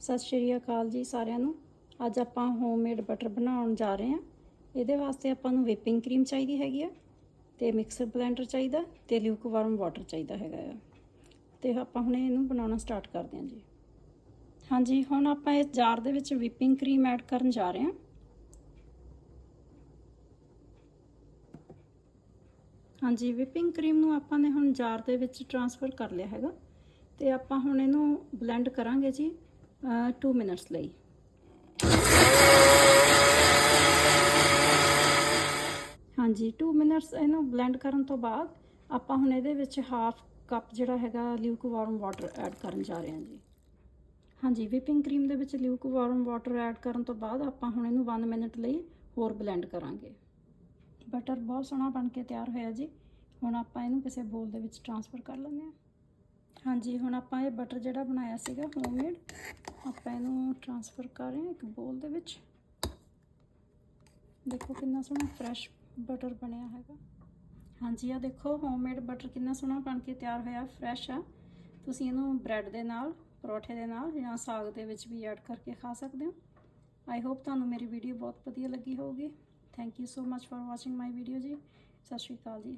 ਸਤਿ ਸ਼੍ਰੀ ਅਕਾਲ ਜੀ ਸਾਰਿਆਂ ਨੂੰ। ਅੱਜ ਆਪਾਂ ਹੋਮਮੇਡ ਬਟਰ ਬਣਾਉਣ ਜਾ ਰਹੇ ਹਾਂ। ਇਹਦੇ ਵਾਸਤੇ ਆਪਾਂ ਨੂੰ ਵਿਪਿੰਗ ਕਰੀਮ ਚਾਹੀਦੀ ਹੈਗੀ ਆ ਤੇ ਮਿਕਸਰ ਬਲੈਂਡਰ ਚਾਹੀਦਾ ਤੇ ਲਿਊਕ ਵਾਰਮ ਵਾਟਰ ਚਾਹੀਦਾ ਹੈਗਾ ਆ। ਤੇ ਆਪਾਂ ਹੁਣ ਇਹਨੂੰ ਬਣਾਉਣਾ ਸਟਾਰਟ ਕਰਦੇ ਹਾਂ ਜੀ। ਹਾਂਜੀ, ਹੁਣ ਆਪਾਂ ਇਸ ਜਾਰ ਦੇ ਵਿੱਚ ਵਿਪਿੰਗ ਕਰੀਮ ਐਡ ਕਰਨ ਜਾ ਰਹੇ ਹਾਂ। ਹਾਂਜੀ ਵਿਪਿੰਗ ਕਰੀਮ ਨੂੰ ਆਪਾਂ ਨੇ ਹੁਣ ਜਾਰ ਦੇ ਵਿੱਚ ਟ੍ਰਾਂਸਫਰ ਕਰ ਲਿਆ ਹੈਗਾ। ਤੇ ਆਪਾਂ ਹੁਣ ਇਹਨੂੰ ਬਲੈਂਡ ਕਰਾਂਗੇ ਜੀ। 2 ਮਿੰਟਸ ਲਈ ਹਾਂਜੀ 2 ਮਿੰਟਸ ਇਹਨੂੰ ਬਲੈਂਡ ਕਰਨ ਤੋਂ ਬਾਅਦ ਆਪਾਂ ਹੁਣ ਇਹਦੇ ਵਿੱਚ ਹਾਫ ਕੱਪ ਜਿਹੜਾ ਹੈਗਾ ਲਿਊਕ ਵਾਰਮ ਵਾਟਰ ਐਡ ਕਰਨ ਜਾ ਰਹੇ ਹਾਂ ਜੀ। ਹਾਂਜੀ ਵਿਪਿੰਗ ਕਰੀਮ ਦੇ ਵਿੱਚ ਲਿਊਕ ਵਾਰਮ ਵਾਟਰ ਐਡ ਕਰਨ ਤੋਂ ਬਾਅਦ ਆਪਾਂ ਹੁਣ ਇਹਨੂੰ 1 ਮਿੰਟ ਲਈ ਹੋਰ ਬਲੈਂਡ ਕਰਾਂਗੇ। ਬਟਰ ਬਹੁਤ ਸੋਹਣਾ ਬਣ ਕੇ ਤਿਆਰ ਹੋਇਆ ਜੀ। ਹੁਣ ਆਪਾਂ ਇਹਨੂੰ ਕਿਸੇ ਬੋਲ ਦੇ ਵਿੱਚ ਟਰਾਂਸਫਰ ਕਰ ਲੈਂਦੇ ਹਾਂ। ਹਾਂਜੀ, ਹੁਣ ਆਪਾਂ ਇਹ ਬਟਰ ਜਿਹੜਾ ਬਣਾਇਆ ਸੀਗਾ ਹੋਮਮੇਡ ਆਪਾਂ ਟਰਾਂਸਫਰ ਕਰ ਰਹੇ ਹਾਂ ਇੱਕ ਬੋਲ ਦੇ ਵਿੱਚ। ਦੇਖੋ ਕਿੰਨਾ ਸੋਹਣਾ ਫਰੈਸ਼ ਬਟਰ ਬਣਿਆ ਹੈਗਾ। ਹਾਂਜੀ ਆ ਦੇਖੋ ਹੋਮਮੇਡ ਬਟਰ ਕਿੰਨਾ ਸੋਹਣਾ ਬਣ ਕੇ ਤਿਆਰ ਹੋਇਆ, ਫਰੈਸ਼ ਆ। ਤੁਸੀਂ ਇਹਨੂੰ ਬ੍ਰੈਡ ਦੇ ਨਾਲ, ਪਰੌਠੇ ਦੇ ਨਾਲ ਜਾਂ ਸਾਗ ਦੇ ਵਿੱਚ ਵੀ ਐਡ ਕਰਕੇ ਖਾ ਸਕਦੇ ਹੋ। ਆਈ ਹੋਪ ਤੁਹਾਨੂੰ ਮੇਰੀ ਵੀਡੀਓ ਬਹੁਤ ਵਧੀਆ ਲੱਗੀ ਹੋਊਗੀ। Thank you so much for watching my video ਜੀ। ਸਤਿ ਸ਼੍ਰੀ ਅਕਾਲ ਜੀ।